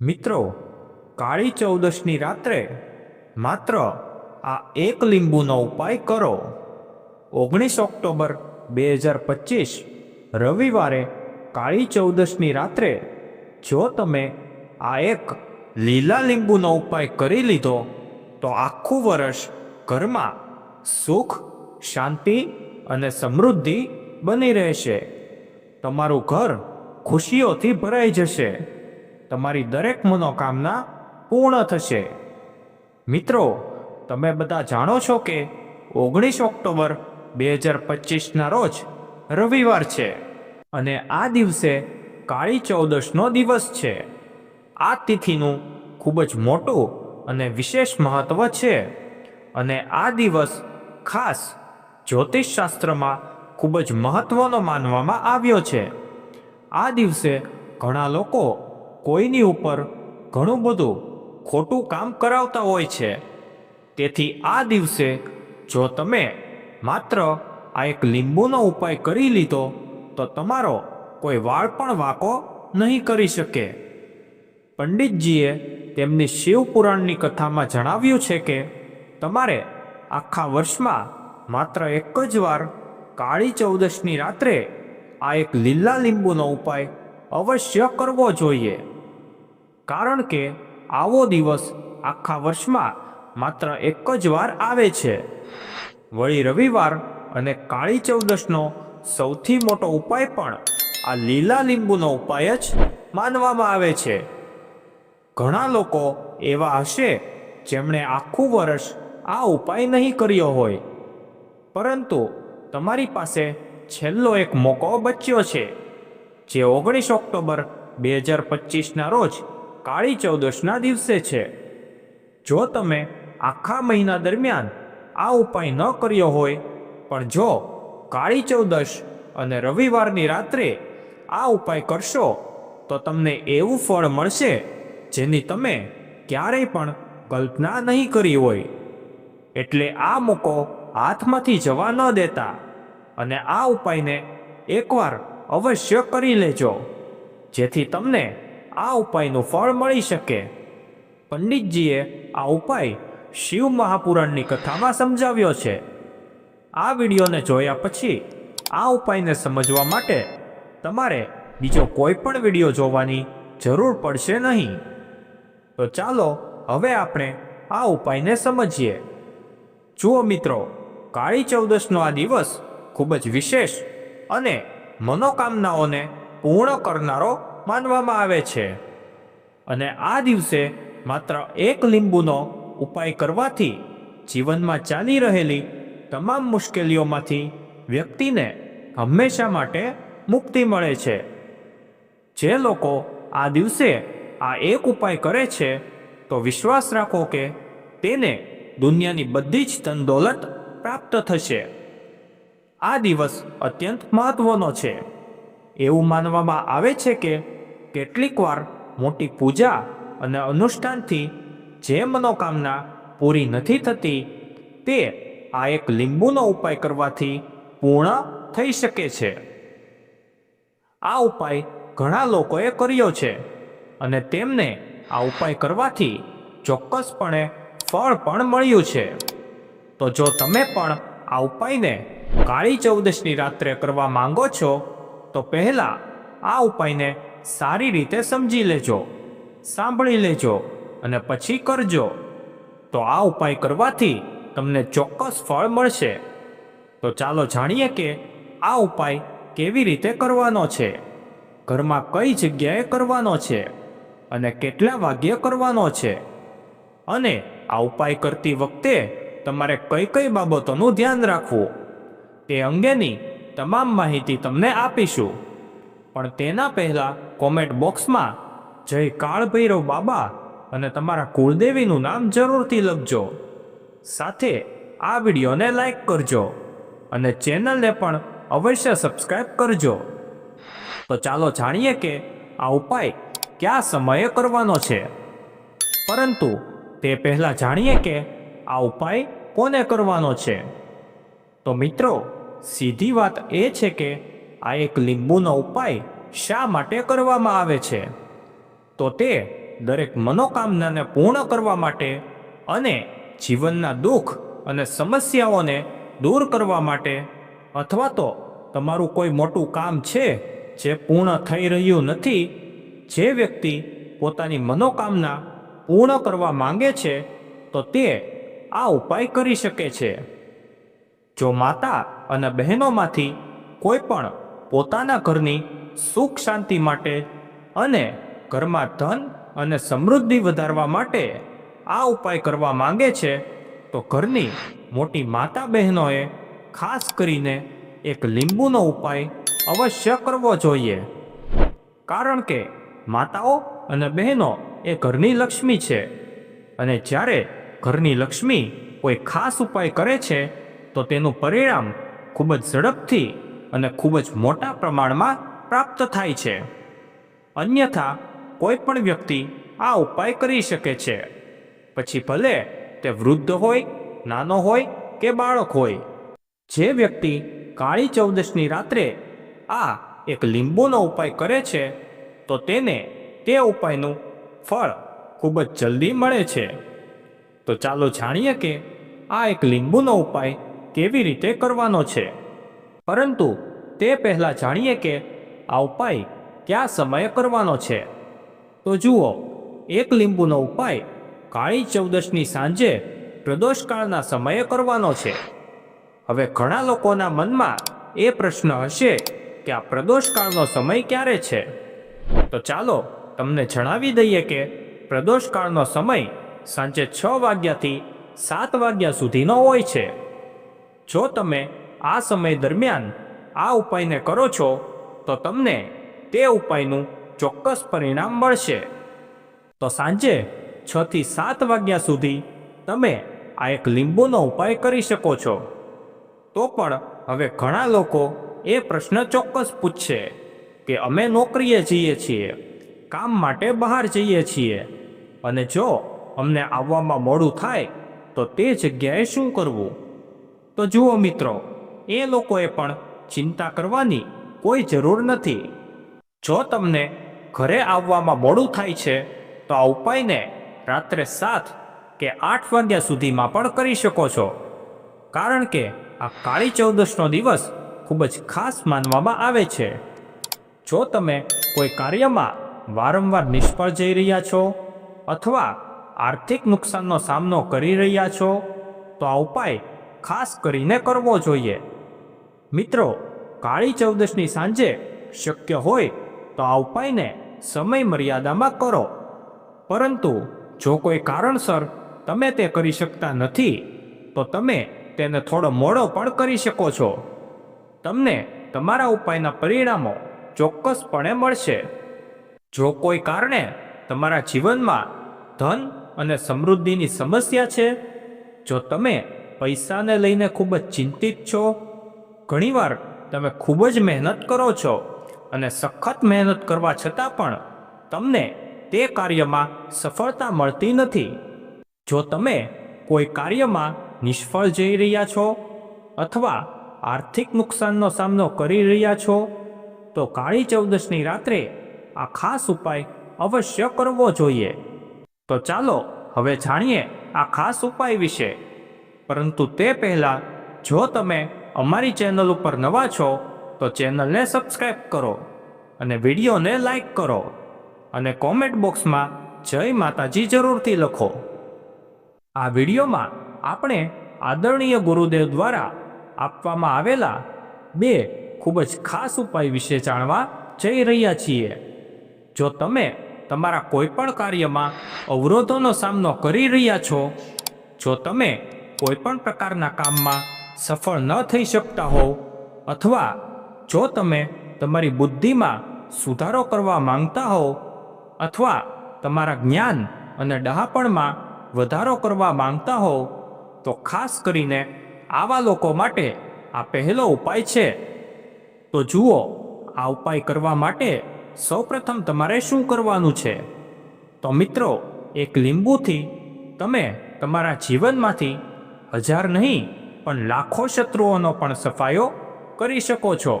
મિત્રો, કાળી ચૌદશની રાત્રે માત્ર આ એક લીંબુનો ઉપાય કરો. ઓગણીસ ઓક્ટોબર બે હજાર પચીસ, રવિવારે કાળી ચૌદશની રાત્રે જો તમે આ એક લીલા લીંબુનો ઉપાય કરી લીધો, તો આખું વર્ષ ઘરમાં સુખ, શાંતિ અને સમૃદ્ધિ બની રહેશે. તમારું ઘર ખુશીઓથી ભરાઈ જશે. તમારી દરેક મનોકામના પૂર્ણ થશે. મિત્રો, તમે બધા જાણો છો કે ઓગણીસ ઓક્ટોબર બે હજાર પચીસના રોજ રવિવાર છે અને આ દિવસે કાળી ચૌદશનો દિવસ છે. આ તિથિનું ખૂબ જ મોટું અને વિશેષ મહત્વ છે અને આ દિવસ ખાસ જ્યોતિષશાસ્ત્રમાં ખૂબ જ મહત્વનો માનવામાં આવ્યો છે. આ દિવસે ઘણા લોકો કોઈની ઉપર ઘણું બધું ખોટું કામ કરાવતા હોય છે. તેથી આ દિવસે જો તમે માત્ર આ એક લીંબુનો ઉપાય કરી લીધો, તો તમારો કોઈ વાળ પણ વાંકો નહીં કરી શકે. પંડિતજીએ તેમની શિવ પુરાણની કથામાં જણાવ્યું છે કે, તમારે આખા વર્ષમાં માત્ર એક જ વાર કાળી ચૌદશની રાત્રે આ એક લીલા લીંબુનો ઉપાય અવશ્ય કરવો જોઈએ. કારણ કે આવો દિવસ આખા વર્ષમાં માત્ર એક જ વાર આવે છે. વળી રવિવાર અને કાળી ચૌદશનો સૌથી મોટો ઉપાય પણ આ લીલા લીંબુનો ઉપાય જ માનવામાં આવે છે. ઘણા લોકો એવા હશે જેમણે આખું વર્ષ આ ઉપાય નહીં કર્યો હોય. પરંતુ તમારી પાસે છેલ્લો એક મોકો બચ્યો છે. જે ઓગણીસ ઓક્ટોબર બે હજાર પચીસના રોજ કાળી ચૌદશના દિવસે છે. જો તમે આખા મહિના દરમિયાન આ ઉપાય ન કર્યો હોય, પણ જો કાળી ચૌદશ અને રવિવારની રાત્રે આ ઉપાય કરશો, તો તમને એવું ફળ મળશે, જેની તમે ક્યારેય પણ કલ્પના નહીં કરી હોય. એટલે આ મોકો હાથમાંથી જવા ન દેતા અને આ ઉપાયને એકવાર અવશ્ય કરી લેજો, જેથી તમને આ ઉપાયનું ફળ મળી શકે. પંડિતજીએ આ ઉપાય શિવ મહાપુરાણની કથામાં સમજાવ્યો છે. આ વિડીયોને જોયા પછી આ ઉપાયને સમજવા માટે તમારે બીજો કોઈ પણ વીડિયો જોવાની જરૂર પડશે નહીં. તો ચાલો હવે આપણે આ ઉપાયને સમજીએ. જુઓ મિત્રો, કાળી ચૌદશનો આ દિવસ ખૂબ જ વિશેષ અને મનોકામનાઓને પૂર્ણ કરનારો માનવામાં આવે છે. અને આ દિવસે માત્ર એક લીંબુનો ઉપાય કરવાથી જીવનમાં ચાલી રહેલી તમામ મુશ્કેલીઓમાંથી વ્યક્તિને હંમેશા માટે મુક્તિ મળે છે. જે લોકો આ દિવસે આ એક ઉપાય કરે છે, તો વિશ્વાસ રાખો કે તેને દુનિયાની બધી જ ધન પ્રાપ્ત થશે. આ દિવસ અત્યંત મહત્વનો છે. એવું માનવામાં આવે છે કે કેટલીક વાર મોટી પૂજા અને અનુષ્ઠાનથી જે મનોકામના પૂરી નથી થતી, તે આ એક લીંબુનો ઉપાય કરવાથી પૂર્ણ થઈ શકે છે. આ ઉપાય ઘણા લોકોએ કર્યો છે અને તેમને આ ઉપાય કરવાથી ચોક્કસપણે ફળ પણ મળ્યું છે. તો જો તમે પણ આ ઉપાયને કાળી ચૌદશની રાત્રે કરવા માંગો છો, તો પહેલાં આ ઉપાયને સારી રીતે સમજી લેજો, સાંભળી લેજો અને પછી કરજો. તો આ ઉપાય કરવાથી તમને ચોક્કસ ફળ મળશે. તો ચાલો જાણીએ કે આ ઉપાય કેવી રીતે કરવાનો છે. ઘરમાં કઈ જગ્યાએ કરવાનો છે અને કેટલા વાગ્યે કરવાનો છે. અને આ ઉપાય કરતી વખતે તમારે કઈ કઈ બાબતોનું ધ્યાન રાખવું. તે અંગેની તમામ માહિતી તમને આપીશું. પણ તેના પહેલાં કોમેન્ટ બોક્સમાં, જય કાળભૈરવ બાબા અને તમારા કુળદેવીનું નામ જરૂરથી લખજો. સાથે આ વિડીયોને લાઈક કરજો અને ચેનલને પણ અવશ્ય સબસ્ક્રાઈબ કરજો. તો ચાલો જાણીએ કે આ ઉપાય કયા સમયે કરવાનો છે. પરંતુ તે પહેલાં જાણીએ કે આ ઉપાય કોને કરવાનો છે. તો મિત્રો, સીધી વાત એ છે કે આ એક લીંબુનો ઉપાય શા માટે કરવામાં આવે છે? તો તે દરેક મનોકામનાને પૂર્ણ કરવા માટે અને જીવનના દુઃખ અને સમસ્યાઓને દૂર કરવા માટે અથવા તો તમારું કોઈ મોટું કામ છે જે પૂર્ણ થઈ રહ્યું નથી, જે વ્યક્તિ પોતાની મનોકામના પૂર્ણ કરવા માંગે છે, તો તે આ ઉપાય કરી શકે છે. જો માતા અને બહેનોમાંથી કોઈ પણ પોતાના ઘરની સુખ શાંતિ માટે અને ઘરમાં ધન અને સમૃદ્ધિ વધારવા માટે આ ઉપાય કરવા માંગે છે, તો ઘરની મોટી માતા બહેનોએ ખાસ કરીને એક લીંબુનો ઉપાય અવશ્ય કરવો જોઈએ. કારણ કે માતાઓ અને બહેનો એ ઘરની લક્ષ્મી છે અને જ્યારે ઘરની લક્ષ્મી કોઈ ખાસ ઉપાય કરે છે, તો તેનું પરિણામ ખૂબ જ ઝડપથી અને ખૂબ જ મોટા પ્રમાણમાં પ્રાપ્ત થાય છે. અન્યથા, કોઈ પણ વ્યક્તિ આ ઉપાય કરી શકે છે. પછી ભલે તે વૃદ્ધ હોય, નાનો હોય કે બાળક હોય, જે વ્યક્તિ કાળી ચૌદશની રાત્રે આ એક લીંબુનો ઉપાય કરે છે, તો તેને તે ઉપાયનું ફળ ખૂબ જ જલ્દી મળે છે. તો ચાલો જાણીએ કે આ એક લીંબુનો ઉપાય કેવી રીતે કરવાનો છે. પરંતુ તે પહેલાં જાણીએ કે આ ઉપાય કયા સમયે કરવાનો છે? તો જુઓ, એક લીંબુનો ઉપાય કાળી ચૌદશની સાંજે પ્રદોષકાળના સમયે કરવાનો છે. હવે ઘણા લોકોના મનમાં એ પ્રશ્ન હશે કે આ પ્રદોષકાળનો સમય ક્યારે છે? તો ચાલો તમને જણાવી દઈએ કે પ્રદોષકાળનો સમય સાંજે છ વાગ્યાથી સાત વાગ્યા સુધીનો હોય છે. જો તમે આ સમય દરમિયાન આ ઉપાયને કરો છો તો તમને તે ઉપાયનું ચોક્કસ પરિણામ મળશે. તો સાંજે છ થી સાત વાગ્યા સુધી તમે આ એક લીંબુનો ઉપાય કરી શકો છો. તો પણ હવે ઘણા લોકો એ પ્રશ્ન ચોક્કસ પૂછશે કે અમે નોકરીએ જઈએ છીએ, કામ માટે બહાર જઈએ છીએ અને જો અમને આવવામાં મોડું થાય તો તે જગ્યાએ શું કરવું? તો જુઓ મિત્રો, એ લોકોએ પણ ચિંતા કરવાની કોઈ જરૂર નથી. જો તમને ઘરે આવવામાં મોડું થાય છે, તો આ ઉપાયને રાત્રે સાત કે આઠ વાગ્યા સુધીમાં પણ કરી શકો છો. કારણ કે આ કાળી ચૌદશનો દિવસ ખૂબ જ ખાસ માનવામાં આવે છે. જો તમે કોઈ કાર્યમાં વારંવાર નિષ્ફળ જઈ રહ્યા છો અથવા આર્થિક નુકસાનનો સામનો કરી રહ્યા છો, તો આ ઉપાય ખાસ કરીને કરવો જોઈએ. મિત્રો કાળી ચૌદશની સાંજે શક્ય હોય તો આ ઉપાયને સમય મર્યાદામાં કરો. પરંતુ જો કોઈ કારણસર તમે તે કરી શકતા નથી, તો તમે તેને થોડો મોડો પણ કરી શકો છો. તમને તમારા ઉપાયના પરિણામો ચોક્કસપણે મળશે. જો કોઈ કારણે તમારા જીવનમાં ધન અને સમૃદ્ધિની સમસ્યા છે, જો તમે પૈસાને લઈને ખૂબ જ ચિંતિત છો, ઘણીવાર તમે ખૂબ જ મહેનત કરો છો અને સખત મહેનત કરવા છતાં પણ તમને તે કાર્યમાં સફળતા મળતી નથી. જો તમે કોઈ કાર્યમાં નિષ્ફળ જઈ રહ્યા છો અથવા આર્થિક નુકસાનનો સામનો કરી રહ્યા છો, તો કાળી ચૌદશની રાત્રે આ ખાસ ઉપાય અવશ્ય કરવો જોઈએ. તો ચાલો હવે જાણીએ આ ખાસ ઉપાય વિશે. પરંતુ તે પહેલાં જો તમે અમારી ચેનલ ઉપર નવા છો, તો ચેનલને સબસ્ક્રાઈબ કરો અને વિડીયોને લાઈક કરો અને કોમેન્ટ બોક્સમાં જય માતાજી જરૂરથી લખો. આ વિડીયોમાં આપણે આદરણીય ગુરુદેવ દ્વારા આપવામાં આવેલા બે ખૂબ જ ખાસ ઉપાય વિશે જાણવા જઈ રહ્યા છીએ. જો તમે તમારા કોઈ પણ કાર્યમાં અવરોધોનો સામનો કરી રહ્યા છો, જો તમે કોઈ પણ પ્રકારના કામમાં સફળ ન થઈ શકતા હોવ, અથવા જો તમે તમારી બુદ્ધિમાં સુધારો કરવા માંગતા હોવ, અથવા તમારા જ્ઞાન અને ડહાપણમાં વધારો કરવા માંગતા હોવ, તો ખાસ કરીને આવા લોકો માટે આ પહેલો ઉપાય છે. તો જુઓ, આ ઉપાય કરવા માટે સૌપ્રથમ તમારે શું કરવાનું છે? તો મિત્રો, એક લીંબુથી તમે તમારા જીવનમાંથી હજાર નહીં પણ લાખો શત્રુઓનો પણ સફાયો કરી શકો છો.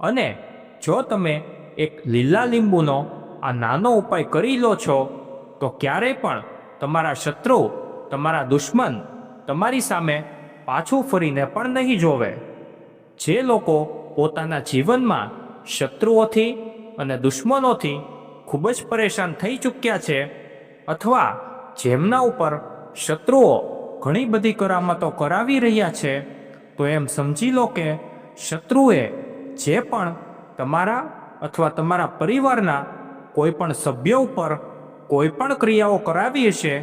અને જો તમે એક લીલા લીંબુનો આ નાનો ઉપાય કરી લો છો, તો ક્યારેય પણ તમારા શત્રુ, તમારા દુશ્મન તમારી સામે પાછું ફરીને પણ નહીં જોવે. જે લોકો પોતાના જીવનમાં શત્રુઓથી અને દુશ્મનોથી ખૂબ જ પરેશાન થઈ ચૂક્યા છે, અથવા જેમના ઉપર શત્રુઓ ઘણી બધી કરામતો કરાવી રહ્યા છે, તો એમ સમજી લો કે શત્રુએ જે પણ તમારા અથવા તમારા પરિવારના કોઈ પણ સભ્ય ઉપર કોઈ પણ ક્રિયાઓ કરાવી હશે,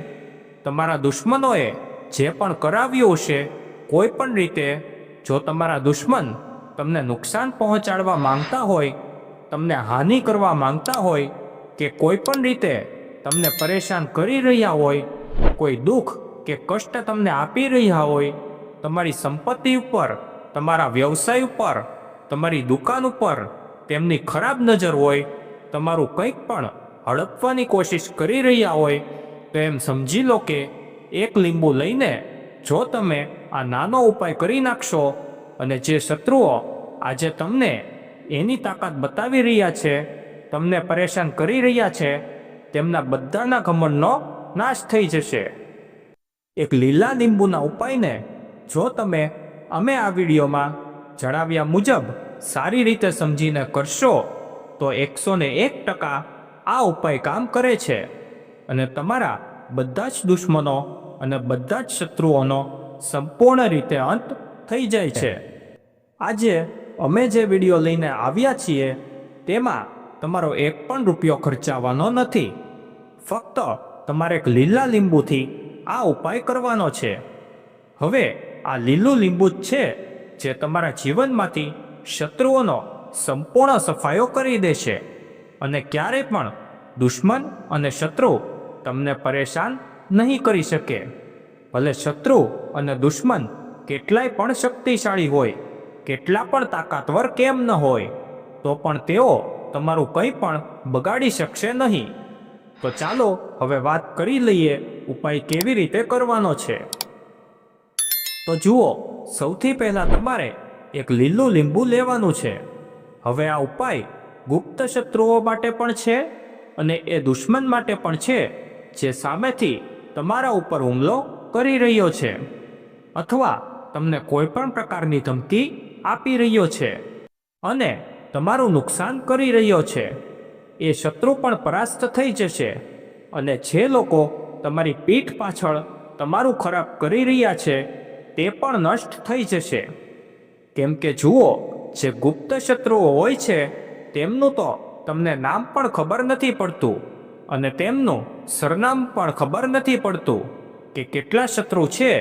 તમારા દુશ્મનોએ જે પણ કરાવ્યું હશે, કોઈ પણ રીતે જો તમારા દુશ્મન તમને નુકસાન પહોંચાડવા માંગતા હોય, તમને હાનિ કરવા માંગતા હોય કે કોઈ પણ રીતે તમને પરેશાન કરી રહ્યા હોય, કોઈ દુઃખ કે કષ્ટ તમને આપી રહ્યા હોય, તમારી સંપત્તિ ઉપર, તમારા વ્યવસાય ઉપર, તમારી દુકાન ઉપર તેમની ખરાબ નજર હોય, તમારું કંઈક પણ હડપવાની કોશિશ કરી રહ્યા હોય, તો એમ સમજી લો કે એક લીંબુ લઈને જો તમે આ નાનો ઉપાય કરી નાખશો અને જે શત્રુઓ આજે તમને એની તાકાત બતાવી રહ્યા છે, તમને પરેશાન કરી રહ્યા છે, તેમના બધાના ઘમંડનો નાશ થઈ જશે. એક લીલા લીંબુના ઉપાયને જો તમે અમે આ વિડીયોમાં જણાવ્યા મુજબ સારી રીતે સમજીને કરશો, તો એકસો ને એક ટકા આ ઉપાય કામ કરે છે અને તમારા બધા જ દુશ્મનો અને બધા જ શત્રુઓનો સંપૂર્ણ રીતે અંત થઈ જાય છે. આજે અમે જે વીડિયો લઈને આવ્યા છીએ, તેમાં તમારો એક પણ રૂપિયો ખર્ચાવાનો નથી. ફક્ત તમારે એક લીલા લીંબુથી આ ઉપાય કરવાનો છે. હવે આ લીલું લીંબુ જ છે જે તમારા જીવનમાંથી શત્રુઓનો સંપૂર્ણ સફાયો કરી દેશે અને ક્યારે પણ દુશ્મન અને શત્રુ તમને પરેશાન નહીં કરી શકે. ભલે શત્રુ અને દુશ્મન કેટલાય પણ શક્તિશાળી હોય, કેટલા પણ તાકાતવર કેમ ન હોય, તો પણ તેઓ તમારું કંઈ પણ બગાડી શકશે નહીં. તો ચાલો હવે વાત કરી લઈએ ઉપાય કેવી રીતે કરવાનો છે? તો જુઓ, સૌથી પહેલાં તમારે એક લીલું લીંબુ લેવાનું છે. હવે આ ઉપાય ગુપ્ત શત્રુઓ માટે પણ છે અને એ દુશ્મન માટે પણ છે, જે સામેથી તમારા ઉપર હુમલો કરી રહ્યો છે. અથવા તમને કોઈ પણ પ્રકારની ધમકી આપી રહ્યો છે અને તમારું નુકસાન કરી રહ્યો છે. એ શત્રુ પણ પરાસ્ત થઈ જશે અને જે લોકો તમારી પીઠ પાછળ તમારું ખરાબ કરી રહ્યા છે, તે પણ નષ્ટ થઈ જશે. કેમ કે જુઓ, જે ગુપ્ત શત્રુઓ હોય છે, તેમનું તો તમને નામ પણ ખબર નથી પડતું અને તેમનું સરનામ પણ ખબર નથી પડતું કે કેટલા શત્રુ છે,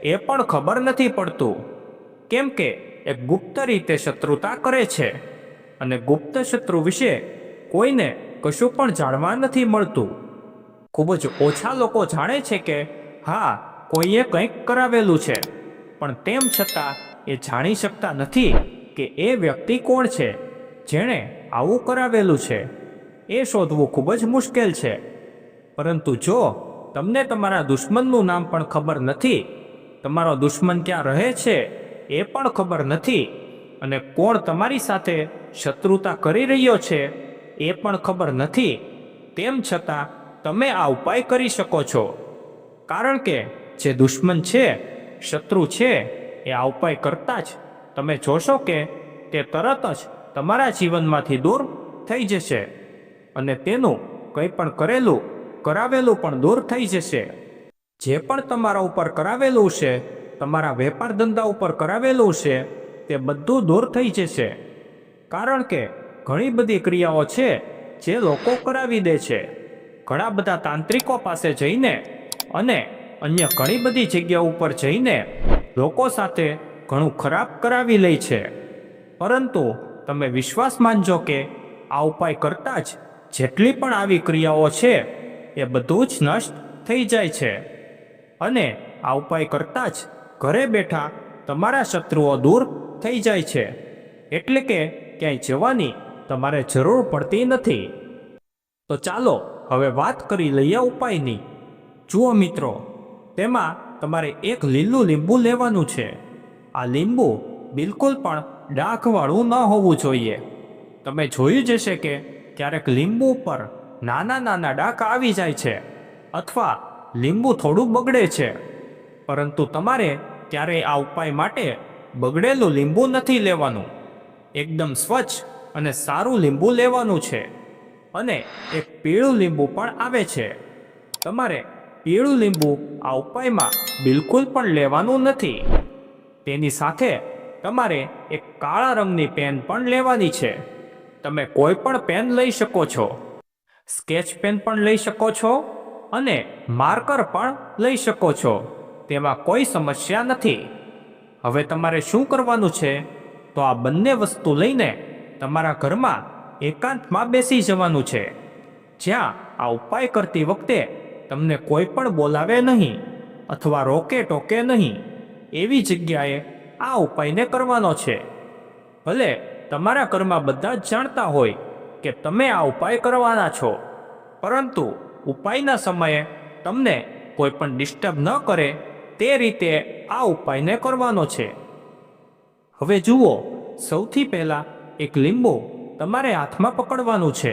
એ પણ ખબર નથી પડતું. કેમ કે એ ગુપ્ત રીતે શત્રુતા કરે છે અને ગુપ્ત શત્રુ વિશે કોઈને કશું પણ જાણવા નથી મળતું. ખૂબ જ ઓછા લોકો જાણે છે કે, હા, કોઈએ કંઈક કરાવેલું છે. પણ તેમ છતાં એ જાણી શકતા નથી કે એ વ્યક્તિ કોણ છે, જેણે આવું કરાવેલું છે. એ શોધવું ખૂબ જ મુશ્કેલ છે. પરંતુ જો તમને તમારા દુશ્મનનું નામ પણ ખબર નથી, તમારો દુશ્મન ક્યાં રહે છે, એ પણ ખબર નથી, અને કોણ તમારી સાથે શત્રુતા કરી રહ્યો છે, એ પણ ખબર નથી, તેમ છતાં તમે આ ઉપાય કરી શકો છો. કારણ કે જે દુશ્મન છે, શત્રુ છે, એ આ ઉપાય કરતા જ. તમે જોશો કે તે તરત જ તમારા જીવનમાંથી દૂર થઈ જશે અને તેનું કંઈ પણ કરેલું, કરાવેલું પણ દૂર થઈ જશે. જે પણ તમારા ઉપર કરાવેલું છે, તમારા વેપાર ધંધા ઉપર કરાવેલું છે, તે બધું દૂર થઈ જશે. કારણ કે ઘણી બધી ક્રિયાઓ છે, જે લોકો કરાવી દે છે. ઘણા બધા તાંત્રિકો પાસે જઈને અને અન્ય ઘણી બધી જગ્યા ઉપર જઈને લોકો સાથે ઘણું ખરાબ કરાવી લે છે. પરંતુ તમે વિશ્વાસ માનજો કે આ ઉપાય કરતાં જ જેટલી પણ આવી ક્રિયાઓ છે, એ બધું જ નષ્ટ થઈ જાય છે. અને આ ઉપાય કરતાં જ ઘરે બેઠા તમારા શત્રુઓ દૂર થઈ જાય છે. એટલે કે ક્યાંય જવાની તમારે જરૂર પડતી નથી. તો ચાલો હવે વાત કરી લઈએ ઉપાયની. જુઓ મિત્રો, તેમાં તમારે એક લીલું લીંબુ લેવાનું છે. આ લીંબુ બિલકુલ પણ ડાઘવાળું ન હોવું જોઈએ. તમે જોયું જ હશે કે ક્યારેક લીંબુ ઉપર નાના નાના ડાક આવી જાય છે અથવા લીંબુ થોડું બગડે છે. પરંતુ તમારે ત્યારે આ ઉપાય માટે બગડેલું લીંબુ નથી લેવાનું. એકદમ સ્વચ્છ અને સારું લીંબુ લેવાનું છે. અને એક પીળું લીંબુ પણ આવે છે. તમારે પીળું લીંબુ આ ઉપાયમાં બિલકુલ પણ લેવાનું નથી. તેની સાથે તમારે એક કાળા રંગની પેન પણ લેવાની છે. તમે કોઈ પણ પેન લઈ શકો છો. સ્કેચ પેન પણ લઈ શકો છો અને માર્કર પણ લઈ શકો છો. તેમાં કોઈ સમસ્યા નથી. હવે તમારે શું કરવાનું છે? તો આ બંને વસ્તુ લઈને તમારા ઘરમાં એકાંતમાં બેસી જવાનું છે. જ્યાં આ ઉપાય કરતી વખતે તમને કોઈ પણ બોલાવે નહીં અથવા રોકે ટોકે નહીં એવી જગ્યાએ આ ઉપાયને કરવાનો છે. ભલે તમારા ઘરમાં બધા જ જાણતા હોય કે તમે આ ઉપાય કરવાના છો, પરંતુ ઉપાયના સમયે તમને કોઈ પણ ડિસ્ટર્બ ન કરે તે રીતે આ ઉપાયને કરવાનો છે. હવે જુઓ, સૌથી પહેલાં એક લીંબુ તમારે હાથમાં પકડવાનું છે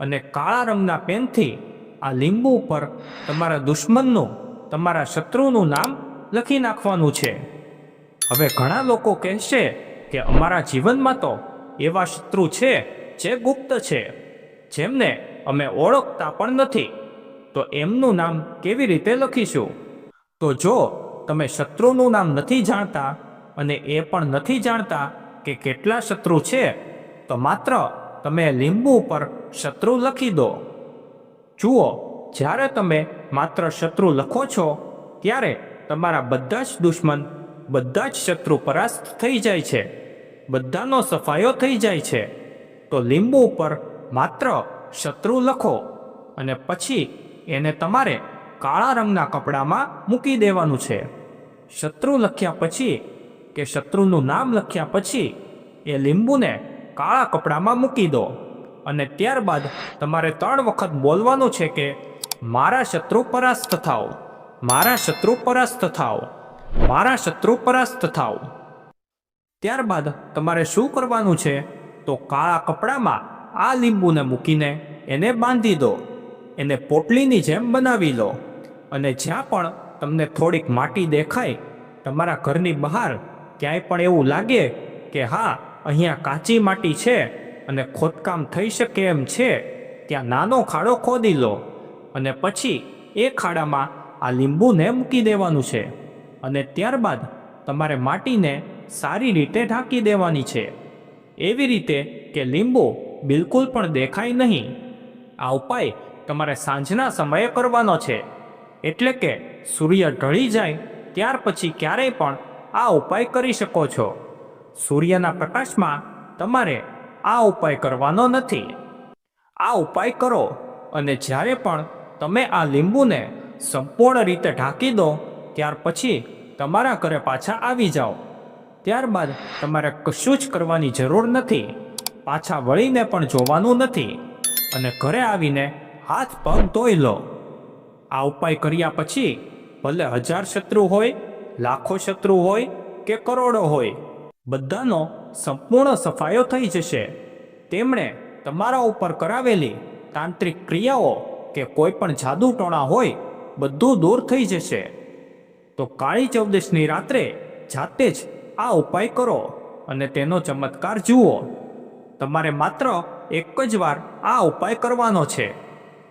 અને કાળા રંગના પેનથી આ લીંબુ ઉપર તમારા દુશ્મનનું, તમારા શત્રુનું નામ લખી નાખવાનું છે. હવે ઘણા લોકો કહેશે કે અમારા જીવનમાં તો એવા શત્રુ છે જે ગુપ્ત છે, જેમને અમે ઓળખતા પણ નથી. તો એમનું નામ કેવી રીતે લખીશું? તો જો તમે શત્રુનું નામ નથી જાણતા અને એ પણ નથી જાણતા કે કેટલા શત્રુ છે તો માત્ર તમે લીંબુ ઉપર શત્રુ લખી દો. જુઓ, જ્યારે તમે માત્ર શત્રુ લખો છો, ત્યારે તમારા બધા જ દુશ્મન બધા જ શત્રુ પરાસ્ત થઈ જાય છે. બધાનો સફાયો થઈ જાય છે. તો લીંબુ ઉપર માત્ર શત્રુ લખો અને પછી એને તમારે કાળા રંગના કપડામાં મૂકી દેવાનું છે. શત્રુ લખ્યા પછી કે શત્રુનું નામ લખ્યા પછી એ લીંબુને કાળા કપડામાં મૂકી દો. અને ત્યારબાદ તમારે ત્રણ વખત બોલવાનું છે કે, મારા શત્રુ પરાસ્ત થાવ મારા શત્રુ પરાસ્ત થાવ મારા શત્રુ પરાસ્ત થાવ ત્યારબાદ તમારે શું કરવાનું છે? તો કાળા કપડામાં આ લીંબુને મૂકીને એને બાંધી દો. એને પોટલીની જેમ બનાવી લો. અને જ્યાં પણ તમને થોડીક માટી દેખાય, તમારા ઘરની બહાર ક્યાંય પણ એવું લાગે કે, હા અહીંયા કાચી માટી છે અને ખોદકામ થઈ શકે એમ છે. ત્યાં નાનો ખાડો ખોદી લો અને પછી એ ખાડામાં આ લીંબુને મૂકી દેવાનું છે અને ત્યારબાદ તમારે માટીને સારી રીતે ઢાંકી દેવાની છે. એવી રીતે કે લીંબુ બિલકુલ પણ દેખાય નહીં. આ ઉપાય તમારે સાંજના સમયે કરવાનો છે. એટલે કે સૂર્ય ઢળી જાય ત્યાર પછી ક્યારેય પણ આ ઉપાય કરી શકો છો. સૂર્યના પ્રકાશમાં તમારે આ ઉપાય કરવાનો નથી. આ ઉપાય કરો અને જ્યારે પણ તમે આ લીંબુને સંપૂર્ણ રીતે ઢાંકી દો, ત્યાર પછી તમારા ઘરે પાછા આવી જાઓ. ત્યારબાદ તમારે કશું જ કરવાની જરૂર નથી. પાછા વળીને પણ જોવાનું નથી અને ઘરે આવીને હાથ પગ ધોઈ લો. આ ઉપાય કર્યા પછી ભલે હજાર શત્રુ હોય, લાખો શત્રુ હોય કે કરોડો હોય બધાનો સંપૂર્ણ સફાયો થઈ જશે. તેમણે તમારા ઉપર કરાવેલી તાંત્રિક ક્રિયાઓ કે કોઈ પણ જાદુ ટોણા હોય, બધું દૂર થઈ જશે. તો કાળી ચૌદશની રાત્રે જાતે જ આ ઉપાય કરો અને તેનો ચમત્કાર જુઓ. તમારે માત્ર એક જ વાર આ ઉપાય કરવાનો છે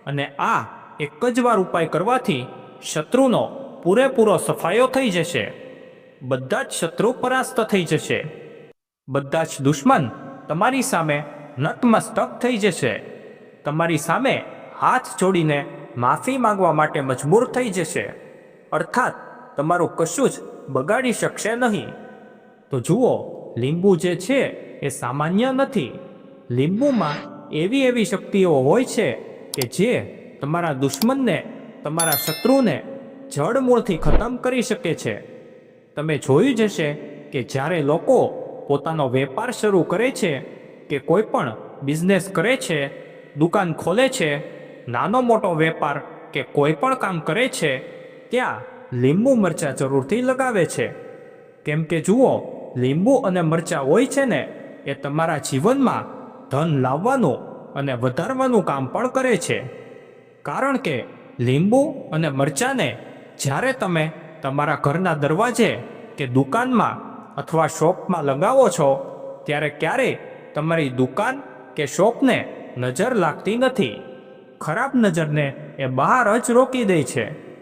અને આ એક જ વાર ઉપાય કરવાથી શત્રુનો પૂરેપૂરો સફાયો થઈ જશે. બધા જ શત્રુ પરાસ્ત થઈ જશે. બધા જ દુશ્મન તમારી સામે નતમસ્તક થઈ જશે. તમારી સામે હાથ જોડીને માફી માંગવા માટે મજબૂર થઈ જશે. અર્થાત, તમારું કશું જ બગાડી શકશે નહીં. તો જુઓ, લીંબુ જે છે એ સામાન્ય નથી. લીંબુમાં એવી એવી શક્તિઓ હોય છે કે જે તમારા દુશ્મનને, તમારા શત્રુને જડમૂળથી ખતમ કરી શકે છે. તમે જોયું જ હશે કે જ્યારે લોકો પોતાનો વેપાર શરૂ કરે છે કે કોઈ પણ બિઝનેસ કરે છે, દુકાન ખોલે છે, નાનો મોટો વેપાર કે કોઈ પણ કામ કરે છે, ત્યાં લીંબુ મરચાં જરૂરથી લગાવે છે. કેમ કે જુઓ, લીંબુ અને મરચાં હોય છે ને, એ તમારા જીવનમાં ધન લાવવાનું અને વધારવાનું કામ પણ કરે છે. કારણ કે લીંબુ અને મરચાંને જ્યારે તમે તમારા ઘરના દરવાજે કે દુકાનમાં અથવા શોપમાં લગાવો છો, ત્યારે ક્યારેય તમારી દુકાન કે શોપને નજર લાગતી નથી? ખરાબ નજરને એ બહાર જ રોકી દે છે.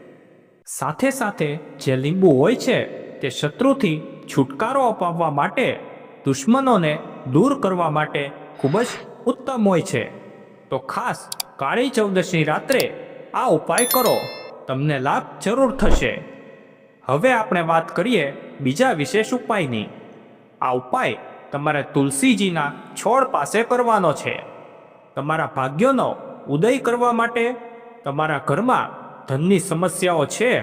સાથે સાથે જે લીંબુ હોય છે, તે શત્રુથી છુટકારો અપાવવા માટે, દુશ્મનોને દૂર કરવા માટે ખૂબ જ ઉત્તમ હોય છે. તો ખાસ કાળી ચૌદશની રાત્રે આ ઉપાય કરો. તમને લાભ જરૂર થશે. હવે આપણે વાત કરીએ બીજા વિશેષ ઉપાયની. આ ઉપાય તમારે તુલસીજીના છોડ પાસે કરવાનો છે. તમારા ભાગ્યનો ઉદય કરવા માટે તમારા ઘરમાં ધનની સમસ્યાઓ છે.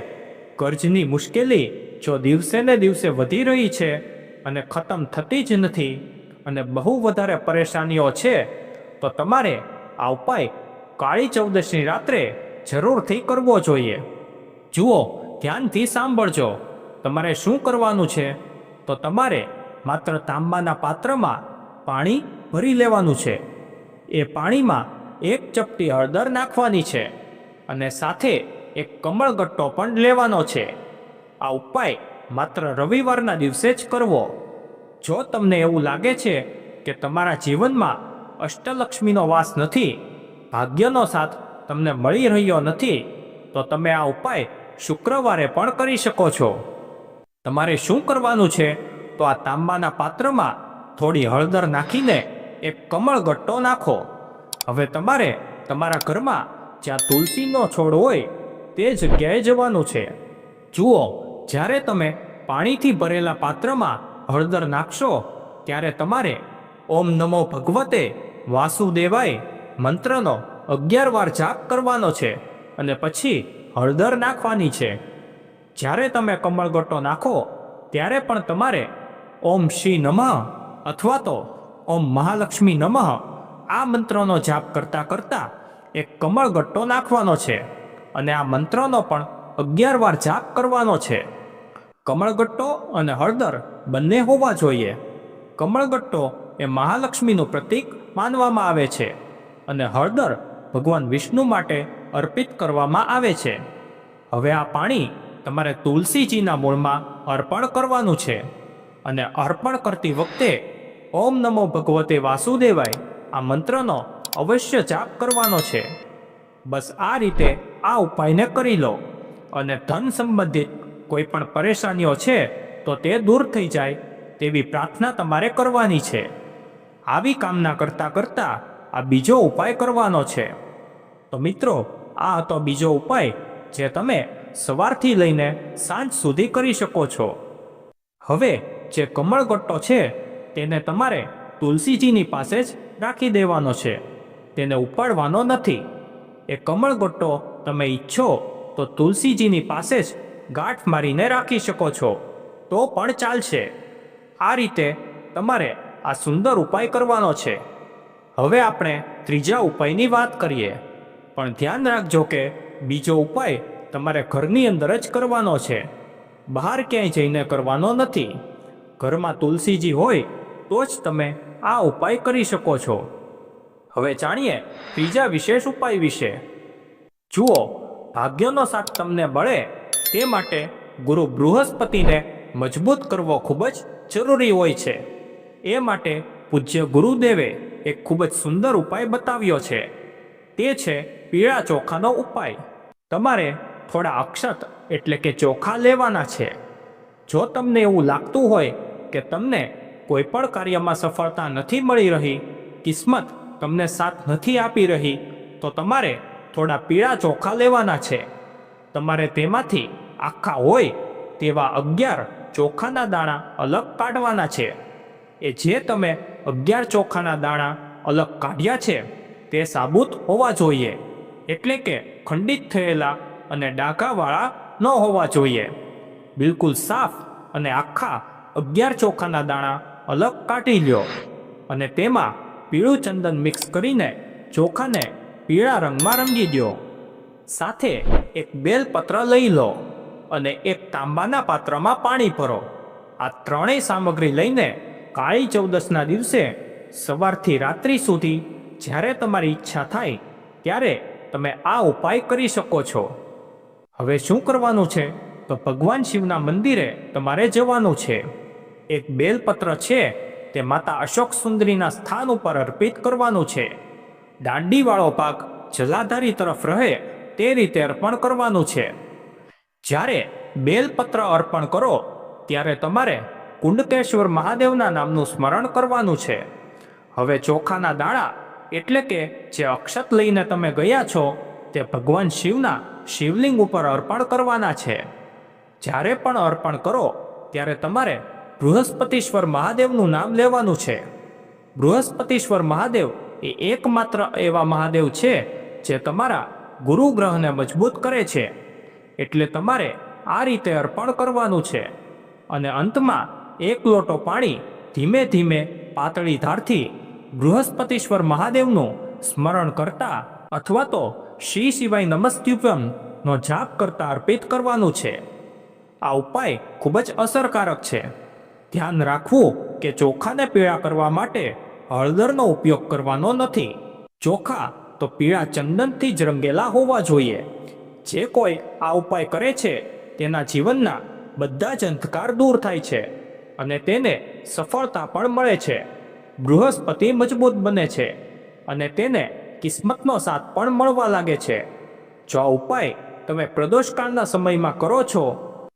કર્જની મુશ્કેલી જો દિવસે ને દિવસે વધી રહી છે અને ખતમ થતી જ નથી અને બહુ વધારે પરેશાનીઓ છે, તો તમારે આ ઉપાય કાળી ચૌદશની રાત્રે જરૂરથી કરવો જોઈએ. જુઓ ધ્યાનથી સાંભળજો. તમારે શું કરવાનું છે? તો તમારે માત્ર તાંબાના પાત્રમાં પાણી ભરી લેવાનું છે. એ પાણીમાં એક ચપટી હળદર નાખવાની છે અને સાથે એક કમળગટ્ટો પણ લેવાનો છે. આ ઉપાય માત્ર રવિવારના દિવસે જ કરવો. જો તમને એવું લાગે છે કે તમારા જીવનમાં અષ્ટલક્ષ્મીનો વાસ નથી, ભાગ્યનો સાથ તમને મળી રહ્યો નથી, તો તમે આ ઉપાય શુક્રવારે પણ કરી શકો છો. તમારે શું કરવાનું છે? તો આ તાંબાના પાત્રમાં થોડી હળદર નાખીને એક કમળગટ્ટો નાખો. હવે તમારે તમારા ઘરમાં જ્યાં તુલસીનો છોડ હોય તે જગ્યાએ જવાનું છે. જુઓ, જ્યારે તમે પાણીથી ભરેલા પાત્રમાં હળદર નાખશો, ત્યારે તમારે ઓમ નમો ભગવતે વાસુદેવાય મંત્રનો અગિયાર વાર જાપ કરવાનો છે. અને પછી હળદર નાખવાની છે. જ્યારે તમે કમળગટ્ટો નાખો, ત્યારે પણ તમારે ઓમ શ્રી નમઃ અથવા તો ઓમ મહાલક્ષ્મી નમઃ આ મંત્રનો જાપ કરતાં કરતાં એક કમળગટ્ટો નાખવાનો છે અને આ મંત્રનો પણ અગિયાર વાર જાપ કરવાનો છે. કમળગટ્ટો અને હળદર બંને હોવા જોઈએ. કમળગટ્ટો એ મહાલક્ષ્મીનું પ્રતીક માનવામાં આવે છે અને હળદર ભગવાન વિષ્ણુ માટે અર્પિત કરવામાં આવે છે. હવે આ પાણી તમારે તુલસીજીના મૂળમાં અર્પણ કરવાનું છે. અને અર્પણ કરતી વખતે ઓમ નમો ભગવતે વાસુદેવાય આ મંત્રનો અવશ્ય જાપ કરવાનો છે. બસ આ રીતે આ ઉપાયને કરી લો. અને ધન સંબંધિત કોઈ પણ પરેશાનીઓ છે તો તે દૂર થઈ જાય તેવી પ્રાર્થના તમારે કરવાની છે. આવી કામના કરતાં કરતાં આ બીજો ઉપાય કરવાનો છે. તો મિત્રો આ હતો બીજો ઉપાય જે તમે સવારથી લઈને સાંજ સુધી કરી શકો છો. હવે જે કમળગટ્ટો છે, તેને તમારે તુલસીજીની પાસે જ રાખી દેવાનો છે. તેને ઉપાડવાનો નથી. એ કમળગટ્ટો તમે ઈચ્છો તો તુલસીજીની પાસે જ ગાંઠ મારીને રાખી શકો છો. તો પણ ચાલશે. આ રીતે તમારે આ સુંદર ઉપાય કરવાનો છે. હવે આપણે ત્રીજા ઉપાયની વાત કરીએ. પણ ધ્યાન રાખજો કે બીજો ઉપાય તમારે ઘરની અંદર જ કરવાનો છે. બહાર ક્યાંય જઈને કરવાનો નથી. ઘરમાં તુલસીજી હોય તો જ તમે આ ઉપાય કરી શકો છો. હવે જાણીએ ત્રીજા વિશેષ ઉપાય વિશે. જુઓ, ભાગ્યનો સાથ તમને મળે તે માટે ગુરુ બૃહસ્પતિને મજબૂત કરવો ખૂબ જ જરૂરી હોય છે. એ માટે પૂજ્ય ગુરુદેવે એક ખૂબ જ સુંદર ઉપાય બતાવ્યો છે. તે છે પીળા ચોખાનો ઉપાય. તમારે થોડા અક્ષત એટલે કે ચોખા લેવાના છે. જો તમને એવું લાગતું હોય કે તમને કોઈ પણ કાર્યમાં સફળતા નથી મળી રહી, કિસ્મત તમને સાથ નથી આપી રહી, તો તમારે થોડા પીળા ચોખા લેવાના છે. તમારે તેમાંથી આખા હોય તેવા અગિયાર ચોખાના દાણા અલગ કાઢવાના છે. એ જે તમે અગિયાર ચોખાના દાણા અલગ કાઢ્યા છે, તે સાબુત હોવા જોઈએ. એટલે કે ખંડિત થયેલા અને ડાઘાવાળા ન હોવા જોઈએ. બિલકુલ સાફ અને આખા અગિયાર ચોખાના દાણા અલગ કાઢી લ્યો અને તેમાં પીળું ચંદન મિક્સ કરીને ચોખાને પીળા રંગમાં રંગી દો સાથે એક બેલપત્ર લઈ લો અને એક તાંબાના પાત્રમાં પાણી ભરો. આ ત્રણેય સામગ્રી લઈને કાળી ચૌદસના દિવસે સવારથી રાત્રિ સુધી જ્યારે તમારી ઈચ્છા થાય ત્યારે તમે આ ઉપાય કરી શકો છો. હવે શું કરવાનું છે? તો ભગવાન શિવના મંદિરે તમારે જવાનું છે. એક બેલપત્ર છે, તે માતા અશોક સુંદરીના સ્થાન ઉપર અર્પિત કરવાનું છે. દાંડીવાળો પાક જલાધારી તરફ રહે, તે રીતે અર્પણ કરવાનું છે. જ્યારે બેલપત્ર અર્પણ કરો, ત્યારે તમારે કુંડકેશ્વર મહાદેવના નામનું સ્મરણ કરવાનું છે. હવે ચોખાના દાણા એટલે કે જે અક્ષત લઈને તમે ગયા છો, તે ભગવાન શિવના શિવલિંગ ઉપર અર્પણ કરવાના છે. જ્યારે પણ અર્પણ કરો, ત્યારે તમારે બૃહસ્પતિશ્વર મહાદેવનું નામ લેવાનું છે. બૃહસ્પતિશ્વર મહાદેવ એ એકમાત્ર એવા મહાદેવ છે, જે તમારા ગુરુ ગ્રહને મજબૂત કરે છે. એટલે તમારે આ રીતે અર્પણ કરવાનું છે. અને અંતમાં એક લોટો પાણી ધીમે ધીમે પાતળી ધારથી બૃહસ્પતિશ્વર મહાદેવનું સ્મરણ કરતા અથવા તો શ્રી શિવાય નમસ્ત્યુપમ નો જાપ કરતા અર્પિત કરવાનું છે. આ ઉપાય ખૂબ જ અસરકારક છે. ધ્યાન રાખવું કે ચોખાને પીળા કરવા માટે હળદરનો ઉપયોગ કરવાનો નથી. ચોખા તો પીળા ચંદનથી જ રંગેલા હોવા જોઈએ. જે કોઈ આ ઉપાય કરે છે, તેના જીવનના બધા જ અંધકાર દૂર થાય છે અને તેને સફળતા પણ મળે છે. બૃહસ્પતિ મજબૂત બને છે અને તેને કિસ્મતનો સાથ પણ મળવા લાગે છે. જો આ ઉપાય તમે પ્રદોષકાળના સમયમાં કરો છો,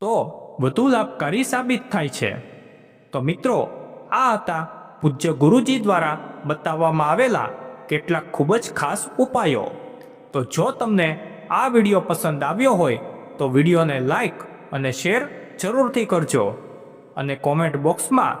તો વધુ લાભકારી સાબિત થાય છે. તો મિત્રો, આ હતા પૂજ્ય ગુરુજી દ્વારા બતાવવામાં આવેલા કેટલાક ખૂબ જ ખાસ ઉપાયો. તો જો તમને આ વીડિયો પસંદ આવ્યો હોય, તો વિડીયોને લાઈક અને શેર જરૂરથી કરજો અને કોમેન્ટ બોક્સમાં